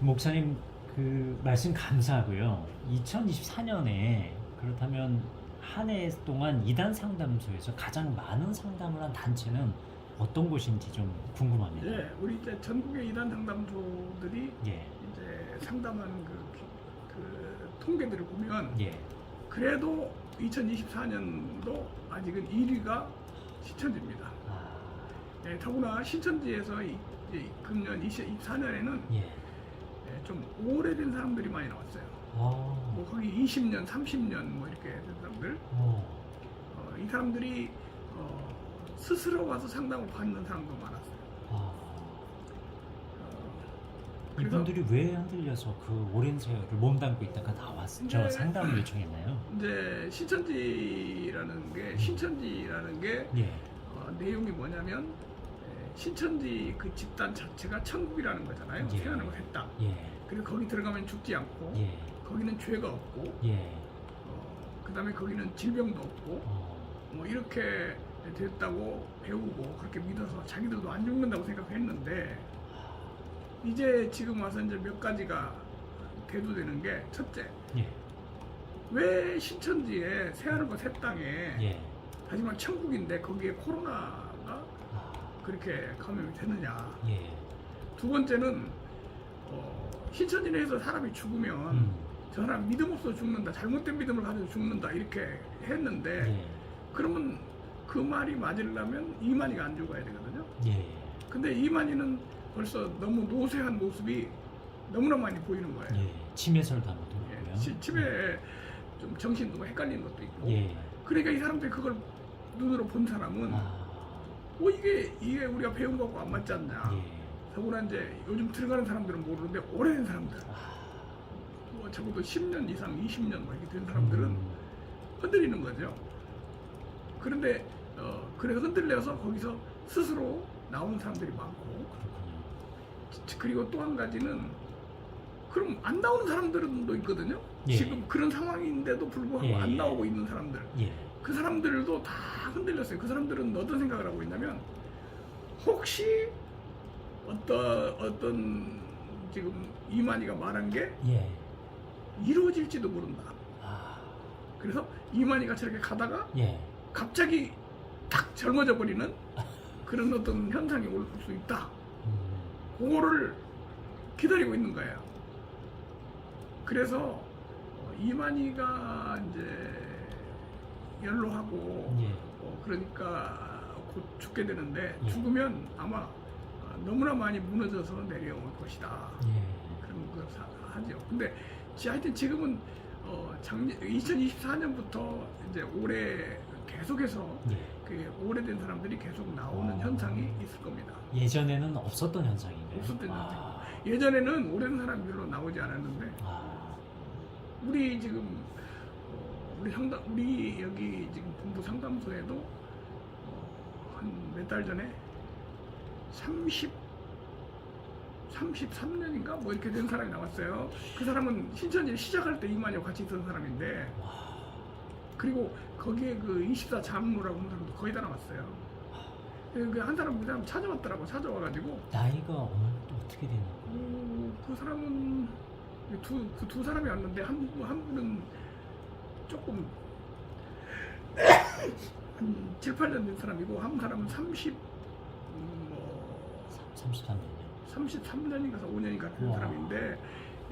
목사님 그 말씀 감사하고요. 2024년에 그렇다면 한 해 동안 이단 상담소에서 가장 많은 상담을 한 단체는 어떤 곳인지 좀 궁금합니다. 예, 우리 이제 전국의 이단 상담소들이 예, 이제 상담한 그, 그 통계들을 보면 예. 그래도 2024년도 아직은 1위가 신천지입니다. 아, 예, 더구나 신천지에서 이, 이제 금년 2024년에는 예. 좀 오래된 사람들이 많이 나왔어요. 어, 뭐 거기 20년, 30년 뭐 이렇게 된 사람들. 어, 어, 이 사람들이 어, 스스로 와서 상담을 받는 사람도 많았어요. 아. 어, 그래서 이분들이 왜 흔들려서 그 오랜 세월을 몸담고 있다가 나왔어? 저 네. 상담을 요청했나요? 이제 신천지라는 게 신천지라는 게 예, 어, 내용이 뭐냐면 에, 신천지 그 집단 자체가 천국이라는 거잖아요. 예. 태어나고 했다. 예, 그리고 거기 들어가면 죽지 않고 예, 거기는 죄가 없고 예. 어, 그다음에 거기는 질병도 없고 어, 뭐 이렇게 됐다고 배우고 그렇게 믿어서 자기들도 안 죽는다고 생각했는데 이제 지금 와서 이제 몇 가지가 대두되는 게 첫째 예, 왜 신천지에 새하늘과 새 땅에 예. 하지만 천국인데 거기에 코로나가 아, 그렇게 감염이 되느냐 예. 두 번째는 어, 신천지 내에서 사람이 죽으면 음, 저 사람 믿음 없어 죽는다 잘못된 믿음을 가지고 죽는다 이렇게 했는데 예, 그러면 그 말이 맞으려면 이만희가 안 죽어야 되거든요 예. 근데 이만희는 벌써 너무 노쇠한 모습이 너무나 많이 보이는 거예요 예. 침해설도 한번 예. 시- 집에 좀 정신도 헷갈리는 것도 있고 예. 그러니까 이 사람들이 그걸 눈으로 본 사람은 아, 뭐 이게 이게 우리가 배운 거하고 안 맞지 않냐? 예. 더구나 이제 요즘 들어가는 사람들은 모르는데 오래된 사람들. 아, 뭐 적어도 10년 이상 20년 뭐 이렇게 된 사람들은 음, 흔들리는 거죠. 그런데 어, 그래 흔들려서 거기서 스스로 나오는 사람들이 많고. 그리고 또 한 가지는 그럼 안 나오는 사람들도 있거든요 예. 지금 그런 상황인데도 불구하고 예, 안 예. 나오고 있는 사람들 예. 그 사람들도 다 흔들렸어요. 그 사람들은 어떤 생각을 하고 있냐면 혹시 어떤 어떤 지금 이만희가 말한 게 예. 이루어질지도 모른다. 아, 그래서 이만희가 저렇게 가다가 예. 갑자기 탁 젊어져 버리는 그런 어떤 현상이 올 수 있다. 음, 그거를 기다리고 있는 거예요. 그래서 어, 이만희가 이제 연로하고 예. 어, 그러니까 곧 죽게 되는데 예. 죽으면 아마 어, 너무나 많이 무너져서 내려올 것이다. 예. 그런 걸 사- 하죠. 근데 지- 하여튼 지금은 어, 작년 2024년부터 이제 올해 계속해서 예. 그 오래된 사람들이 계속 나오는 아. 현상이 있을 겁니다. 예전에는 없었던 현상인가요? 없었던 아, 예전에는 오래된 사람이 별로 나오지 않았는데 아, 우리 지금 어, 우리 상담 우리 여기 지금 본부 상담소에도 어, 한몇 달 전에 30 33년인가 뭐 이렇게 된 사람이 나왔어요. 그 사람은 신천지 시작할 때 이만희와 같이 있던 사람인데 와, 그리고 거기에 그 24 장로라고 하는 사람도 거의 다 나왔어요. 그 한 사람 그 사람 찾아왔더라고 찾아와가지고 나이가 어떻게 되는 거예요? 어, 그 사람은 두, 그 두 사람이 왔는데 한, 분- 한 분은 조금 한 7, 8년 된 사람이고 한 사람은 30, 음, 뭐 33년요. 33년인가 5년인가 된 우와. 사람인데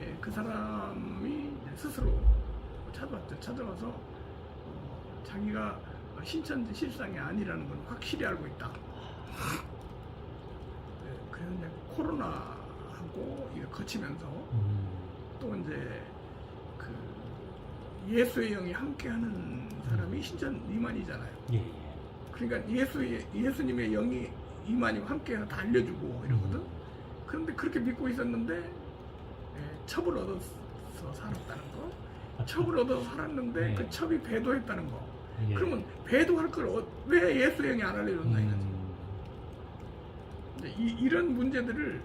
예, 그 사람이 스스로 찾아왔죠. 찾아와서 어, 자기가 신천지 실상이 아니라는 걸 확실히 알고 있다. 예, 그래서 이제 코로나하고 이거 거치면서 음, 또 이제 그 예수의 영이 함께하는 사람이 신천 이만이잖아요. 예, 예. 그러니까 예수의 예수님의 영이 이만이와 함께해서 다 알려주고 이러거든. 음, 그런데 그렇게 믿고 있었는데 예, 첩을 얻어서 살았다는 거. 첩을 얻어서 살았는데 네. 그 첩이 배도했다는 거. 예. 그러면 배도할 걸 왜 예수의 영이 안 알려줬나 이거지. 음, 이제 이, 이런 문제들을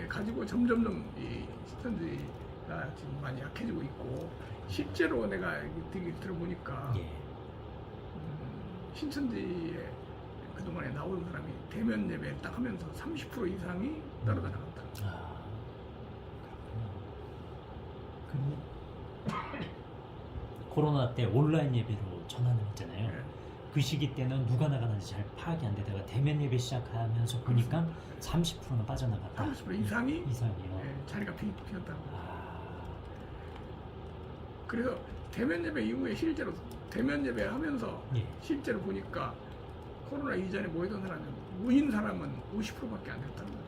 예, 가지고 점점점 이 신천지 아, 지금 많이 약해지고 있고 실제로 내가 되게 들어보니까 예. 음, 신천지에 그동안에 나온 사람이 대면 예배 딱 하면서 30% 이상이 따로가 나갔다. 아, 그렇군요. 코로나 때 온라인 예배로 전환을 했잖아요. 네. 그 시기 때는 누가 나가는지 잘 파악이 안 되다가 대면 예배 시작하면서 보니까 30%는 빠져나갔다. 30% 이상이 이상이요. 네, 자리가 비, 비었다고. 아. 그래서 대면 예배 이후에 실제로 대면 예배 하면서 예. 실제로 보니까 코로나 이전에 모이던 사람은 모인 사람은 50%밖에 안 됐다는 거예요.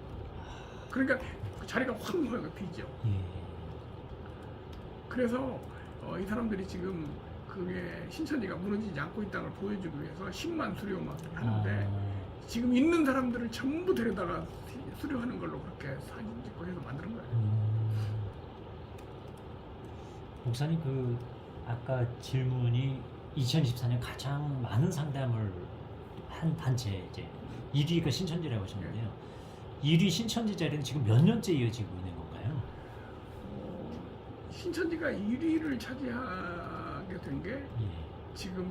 그러니까 그 자리가 확 비죠. 예. 그래서 어, 이 사람들이 지금 그게 신천지가 무너지지 않고 있다는 걸 보여주기 위해서 10만 수료 막 하는데 아, 지금 있는 사람들을 전부 데려다가 수- 수료하는 걸로 그렇게 사진 찍고 해서 만드는 거예요. 음. 목사님 그 아까 질문이 2024년 가장 많은 상담을 한 단체 이제 1위가 신천지라고 하셨는데요. 1위 신천지 자리는 지금 몇 년째 이어지고 있는 건가요? 어, 신천지가 1위를 차지하게 된 게 예, 지금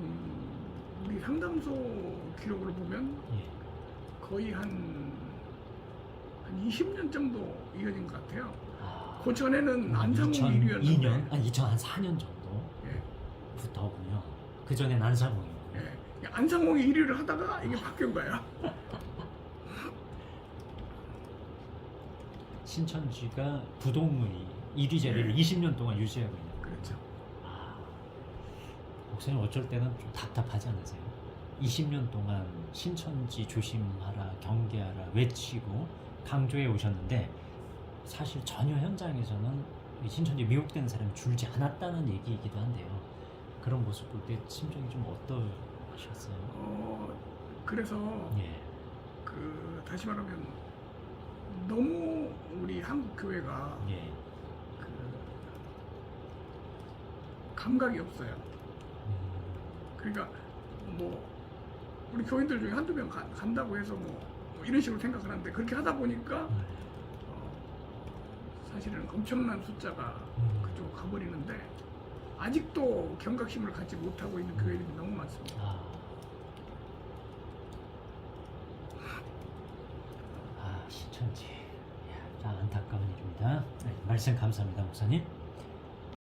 우리 상담소 기록으로 보면 예. 거의 한, 한 20년 정도 이어진 것 같아요. 아, 그 전에는 안상홍 2002년, 1위였는데 아니 2004년 정도부터군요. 예, 그 전에 안상홍이요. 예. 안상홍이 1위를 하다가 이게 바뀐 거예요. 신천지가 부동의 1위 자리를 예. 20년 동안 유지하고 있는. 그렇죠. 아, 목사님 어쩔 때는 좀 답답하지 않으세요? 20년 동안 신천지 조심하라, 경계하라 외치고 강조해 오셨는데 사실 전혀 현장에서는 이 신천지 미혹되는 사람이 줄지 않았다는 얘기이기도 한데요. 그런 모습 볼 때 심정이 좀 어떠셨어요? 어, 그래서 예, 그 다시 말하면 너무 우리 한국 교회가 예, 그 감각이 없어요. 음, 그러니까 뭐 우리 교인들 중에 한두 명 가- 간다고 해서 뭐, 뭐 이런 식으로 생각을 하는데 그렇게 하다 보니까 음, 어, 사실은 엄청난 숫자가 음. 그쪽으로 가버리는데 아직도 경각심을 갖지 못하고 있는 교회들이 너무 많습니다. 아. 아, 신천지. 야, 참 안타까운 일입니다. 네, 말씀 감사합니다, 목사님.